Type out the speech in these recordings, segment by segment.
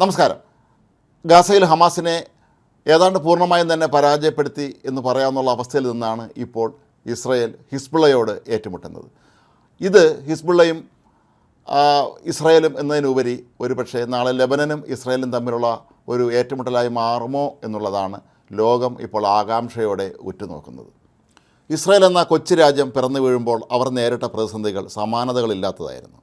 നമസ്കാരം. ഗാസയിൽ ഹമാസിനെ ഏതാണ്ട് പൂർണമായും തന്നെ പരാജയപ്പെടുത്തി എന്ന് പറയാമെന്നുള്ള അവസ്ഥയിൽ നിന്നാണ് ഇപ്പോൾ ഇസ്രയേൽ ഹിസ്ബുള്ളയോട് ഏറ്റുമുട്ടുന്നത്. ഇത് ഹിസ്ബുള്ളയും ഇസ്രയേലും എന്നതിനുപരി ഒരുപക്ഷെ നാളെ ലെബനനും ഇസ്രയേലും തമ്മിലുള്ള ഒരു ഏറ്റുമുട്ടലായി മാറുമോ എന്നുള്ളതാണ് ലോകം ഇപ്പോൾ ആകാംക്ഷയോടെ ഉറ്റുനോക്കുന്നത്. ഇസ്രയേൽ എന്ന കൊച്ചു രാജ്യം പിറന്നു വീഴുമ്പോൾ അവർ നേരിട്ട പ്രതിസന്ധികൾ സമാനതകളില്ലാത്തതായിരുന്നു.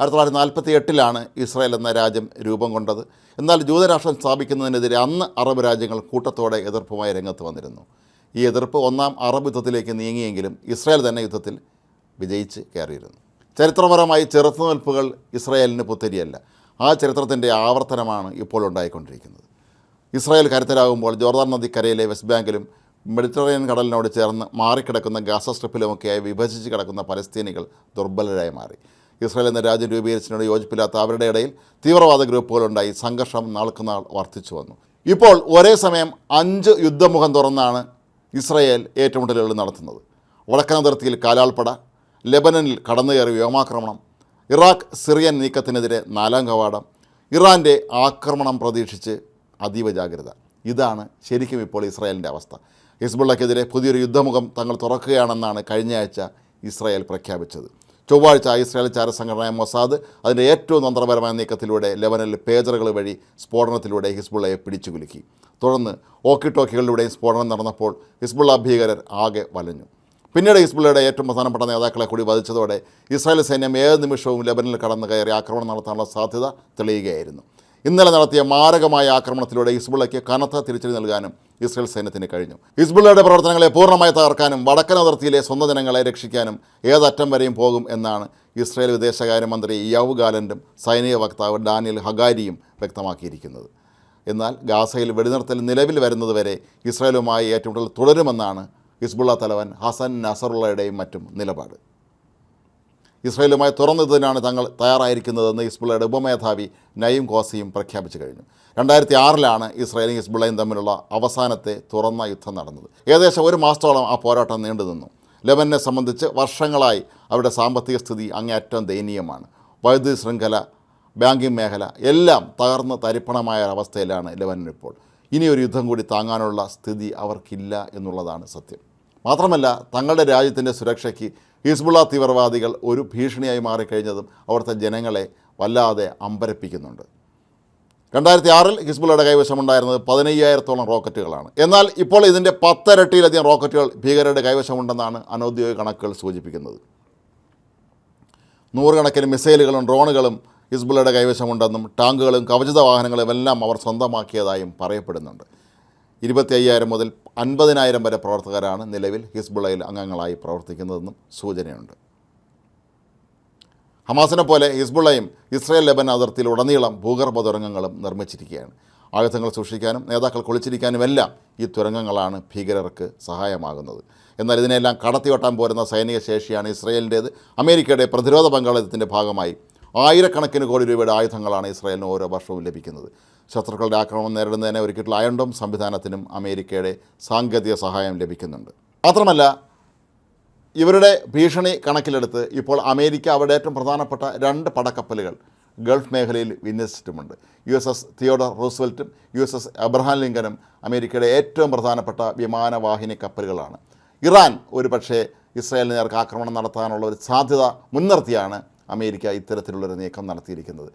ആയിരത്തി തൊള്ളായിരത്തി നാൽപ്പത്തി എട്ടിലാണ് ഇസ്രായേൽ എന്ന രാജ്യം രൂപം കൊണ്ടത്. എന്നാൽ ജൂതരാഷ്ട്രം സ്ഥാപിക്കുന്നതിനെതിരെ അന്ന് അറബ് രാജ്യങ്ങൾ കൂട്ടത്തോടെ എതിർപ്പുമായി രംഗത്ത് വന്നിരുന്നു. ഈ എതിർപ്പ് ഒന്നാം അറബ് യുദ്ധത്തിലേക്ക് നീങ്ങിയെങ്കിലും ഇസ്രായേൽ തന്നെ യുദ്ധത്തിൽ വിജയിച്ച് കയറിയിരുന്നു. ചരിത്രപരമായി ചെറുത്തുനിൽപ്പുകൾ ഇസ്രായേലിന് പുത്തരിയല്ല. ആ ചരിത്രത്തിന്റെ ആവർത്തനമാണ് ഇപ്പോൾ ഉണ്ടായിക്കൊണ്ടിരിക്കുന്നത്. ഇസ്രായേൽ കരുത്തരാകുമ്പോൾ ജോർദാൻ നദിക്കരയിലെ വെസ്റ്റ് ബാങ്കിലും മെഡിറ്ററേനിയൻ കടലിനോട് ചേർന്ന് മാറിക്കിടക്കുന്ന ഗാസ സ്ട്രിപ്പിലുമൊക്കെയായി വിഭജിച്ച് കിടക്കുന്ന പലസ്തീനികൾ ദുർബലരായി മാറി. ഇസ്രായേൽ എന്ന രാജ്യം രൂപീകരിച്ചതിനോട് യോജിപ്പില്ലാത്ത അവരുടെ ഇടയിൽ തീവ്രവാദ ഗ്രൂപ്പുകളുണ്ടായി സംഘർഷം നാൾക്കുനാൾ വർദ്ധിച്ചു വന്നു. ഇപ്പോൾ ഒരേ സമയം അഞ്ച് യുദ്ധമുഖം തുറന്നാണ് ഇസ്രായേൽ ഏറ്റുമുട്ടലുകൾ നടത്തുന്നത്. വടക്കൻ അതിർത്തിയിൽ കാലാൾപ്പട ലെബനനിൽ കടന്നുകയറി വ്യോമാക്രമണം ഇറാഖ് സിറിയൻ നീക്കത്തിനെതിരെ നാലാം കവാടം ഇറാന്റെ ആക്രമണം പ്രതീക്ഷിച്ച് അതീവ ജാഗ്രത. ഇതാണ് ശരിക്കും ഇപ്പോൾ ഇസ്രായേലിന്റെ അവസ്ഥ. ഹിസ്ബുള്ളക്കെതിരെ പുതിയൊരു യുദ്ധമുഖം തങ്ങൾ തുറക്കുകയാണെന്നാണ് കഴിഞ്ഞയാഴ്ച ഇസ്രായേൽ പ്രഖ്യാപിച്ചത്. ചൊവ്വാഴ്ച ഇസ്രായേൽ ചാരസംഘടനയായ മൊസാദ് അതിന്റെ ഏറ്റവും തന്ത്രപരമായ നീക്കത്തിലൂടെ ലെബനനിൽ പേജറുകൾ വഴി സ്ഫോടനത്തിലൂടെ ഹിസ്ബുള്ളയെ പിടിച്ചു കുലുക്കി തുടർന്ന് ഓക്കി ടോക്കികളിലൂടെയും സ്ഫോടനം നടന്നപ്പോൾ ഹിസ്ബുള്ള ഭീകരർ ആകെ വലഞ്ഞു. പിന്നീട് ഹിസ്ബുള്ളയുടെ ഏറ്റവും പ്രധാനപ്പെട്ട നേതാക്കളെ കൂടി വധിച്ചതോടെ ഇസ്രായേൽ സൈന്യം ഏത് നിമിഷവും ലെബനിൽ കടന്നു കയറി ആക്രമണം നടത്താനുള്ള സാധ്യത തെളിയുകയായിരുന്നു. ഇന്നലെ നടത്തിയ മാരകമായ ആക്രമണത്തിലൂടെ ഹിസ്ബുള്ളയ്ക്ക് കനത്ത തിരിച്ചടി നൽകാനും ഇസ്രയേൽ സൈന്യത്തിന് കഴിഞ്ഞു. ഹിസ്ബുള്ളയുടെ പ്രവർത്തനങ്ങളെ പൂർണമായി തകർക്കാനും വടക്കൻ അതിർത്തിയിലെ സ്വന്തം ജനങ്ങളെ രക്ഷിക്കാനും ഏതറ്റം വരെയും പോകും എന്നാണ് ഇസ്രയേൽ വിദേശകാര്യമന്ത്രി യവ് ഗാലൻഡും സൈനിക വക്താവ് ഡാനിയൽ ഹഗാരിയും വ്യക്തമാക്കിയിരിക്കുന്നത്. എന്നാൽ ഗാസയിൽ വെടിനിർത്തൽ നിലവിൽ വരുന്നതുവരെ ഇസ്രയേലുമായി ഏറ്റുമുട്ടൽ തുടരുമെന്നാണ് ഹിസ്ബുള്ള തലവൻ ഹസൻ നസറുള്ളയുടെയും മറ്റും നിലപാട്. ഇസ്രായേലുമായി തുറന്നതിനാണ് തങ്ങൾ തയ്യാറായിരിക്കുന്നതെന്ന് ഹിസ്ബുള്ളയുടെ ഉപമേധാവി നയീം കോസിയും പ്രഖ്യാപിച്ചു കഴിഞ്ഞു. രണ്ടായിരത്തി ആറിലാണ് ഇസ്രയേലും ഹിസ്ബുള്ളയും തമ്മിലുള്ള അവസാനത്തെ തുറന്ന യുദ്ധം നടന്നത്. ഏകദേശം ഒരു മാസത്തോളം ആ പോരാട്ടം നീണ്ടുനിന്നു ലെബനെ സംബന്ധിച്ച് വർഷങ്ങളായി അവരുടെ സാമ്പത്തിക സ്ഥിതി അങ്ങേയറ്റം ദയനീയമാണ്. വൈദ്യുതി ശൃംഖല ബാങ്കിങ് മേഖല എല്ലാം തകർന്ന് തരിപ്പണമായ അവസ്ഥയിലാണ് ലെബനൻ ഇപ്പോൾ. ഇനി ഒരു യുദ്ധം കൂടി താങ്ങാനുള്ള സ്ഥിതി അവർക്കില്ല എന്നുള്ളതാണ് സത്യം. മാത്രമല്ല തങ്ങളുടെ രാജ്യത്തിന്റെ സുരക്ഷയ്ക്ക് ഹിസ്ബുള്ള തീവ്രവാദികൾ ഒരു ഭീഷണിയായി മാറിക്കഴിഞ്ഞതും അവിടുത്തെ ജനങ്ങളെ വല്ലാതെ അമ്പരപ്പിക്കുന്നുണ്ട്. രണ്ടായിരത്തി ആറിൽ ഹിസ്ബുള്ളയുടെ കൈവശമുണ്ടായിരുന്നത് പതിനയ്യായിരത്തോളം റോക്കറ്റുകളാണ്. എന്നാൽ ഇപ്പോൾ ഇതിന്റെ പത്തരട്ടിയിലധികം റോക്കറ്റുകൾ ഭീകരരുടെ കൈവശമുണ്ടെന്നാണ് അനൗദ്യോഗിക കണക്കുകൾ സൂചിപ്പിക്കുന്നത്. നൂറുകണക്കിന് മിസൈലുകളും ഡ്രോണുകളും ഹിസ്ബുള്ളയുടെ കൈവശമുണ്ടെന്നും ടാങ്കുകളും കവചിത വാഹനങ്ങളും എല്ലാം അവർ സ്വന്തമാക്കിയതായും പറയപ്പെടുന്നുണ്ട്. ഇരുപത്തി അയ്യായിരം മുതൽ അൻപതിനായിരം വരെ പ്രവർത്തകരാണ് നിലവിൽ ഹിസ്ബുള്ളയിൽ അംഗങ്ങളായി പ്രവർത്തിക്കുന്നതെന്നും സൂചനയുണ്ട്. ഹമാസിനെ പോലെ ഹിസ്ബുള്ളയും ഇസ്രായേൽ ലെബൻ അതിർത്തിയിൽ ഉടനീളം ഭൂഗർഭ തുരങ്കങ്ങളും നിർമ്മിച്ചിരിക്കുകയാണ്. ആയുധങ്ങൾ സൂക്ഷിക്കാനും നേതാക്കൾ കുളിച്ചിരിക്കാനുമെല്ലാം ഈ തുരങ്കങ്ങളാണ് ഭീകരർക്ക് സഹായമാകുന്നത്. എന്നാൽ ഇതിനെല്ലാം കടത്തിവെട്ടാൻ പോരുന്ന സൈനിക ശേഷിയാണ് ഇസ്രയേലിന്റേത്. അമേരിക്കയുടെ പ്രതിരോധ പങ്കാളിത്തത്തിന്റെ ഭാഗമായി ആയിരക്കണക്കിന് കോടി രൂപയുടെ ആയുധങ്ങളാണ് ഇസ്രായേലിന് ഓരോ വർഷവും ലഭിക്കുന്നത്. ശത്രുക്കളുടെ ആക്രമണം നേരിടുന്നതിന് ഒരുക്കിയിട്ടുള്ള അയണ്ടോം സംവിധാനത്തിനും അമേരിക്കയുടെ സാങ്കേതിക സഹായം ലഭിക്കുന്നുണ്ട്. മാത്രമല്ല ഇവരുടെ ഭീഷണി കണക്കിലെടുത്ത് ഇപ്പോൾ അമേരിക്ക അവരുടെ ഏറ്റവും പ്രധാനപ്പെട്ട രണ്ട് പടക്കപ്പലുകൾ ഗൾഫ് മേഖലയിൽ വിന്യസിച്ചിട്ടുമുണ്ട്. യു എസ് എസ് തിയോഡർ റൂസ്വെൽറ്റും യു എസ് എസ് അബ്രഹാം ലിങ്കനും അമേരിക്കയുടെ ഏറ്റവും പ്രധാനപ്പെട്ട വിമാനവാഹിനി കപ്പലുകളാണ്. ഇറാൻ ഒരു പക്ഷേ ഇസ്രായേലിന് നേർക്ക് ആക്രമണം നടത്താനുള്ള ഒരു സാധ്യത മുൻനിർത്തിയാണ് അമേരിക്ക ഇത്തരത്തിലുള്ളൊരു നീക്കം നടത്തിയിരിക്കുന്നത്.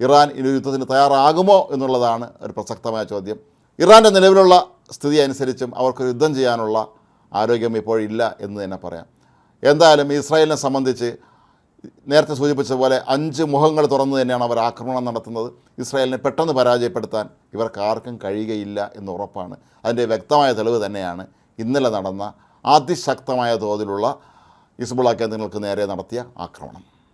ഇറാൻ ഇനി യുദ്ധത്തിന് തയ്യാറാകുമോ എന്നുള്ളതാണ് ഒരു പ്രസക്തമായ ചോദ്യം. ഇറാന്റെ നിലവിലുള്ള സ്ഥിതി അനുസരിച്ചും അവർക്ക് യുദ്ധം ചെയ്യാനുള്ള ആരോഗ്യം ഇപ്പോഴില്ല എന്ന് തന്നെ പറയാം. എന്തായാലും ഇസ്രായേലിനെ സംബന്ധിച്ച് നേരത്തെ സൂചിപ്പിച്ചതുപോലെ അഞ്ച് മുഖങ്ങൾ തുറന്നു തന്നെയാണ് അവർ ആക്രമണം നടത്തുന്നത്. ഇസ്രായേലിനെ പെട്ടെന്ന് പരാജയപ്പെടുത്താൻ ഇവർക്ക് ആർക്കും കഴിയുകയില്ല എന്ന് ഉറപ്പാണ്. അതിന്റെ വ്യക്തമായ തെളിവ് തന്നെയാണ് ഇന്നലെ നടന്ന അതിശക്തമായ തോതിലുള്ള ഇസ്ബുള കേന്ദ്രങ്ങൾക്ക് നേരെ നടത്തിയ ആക്രമണം.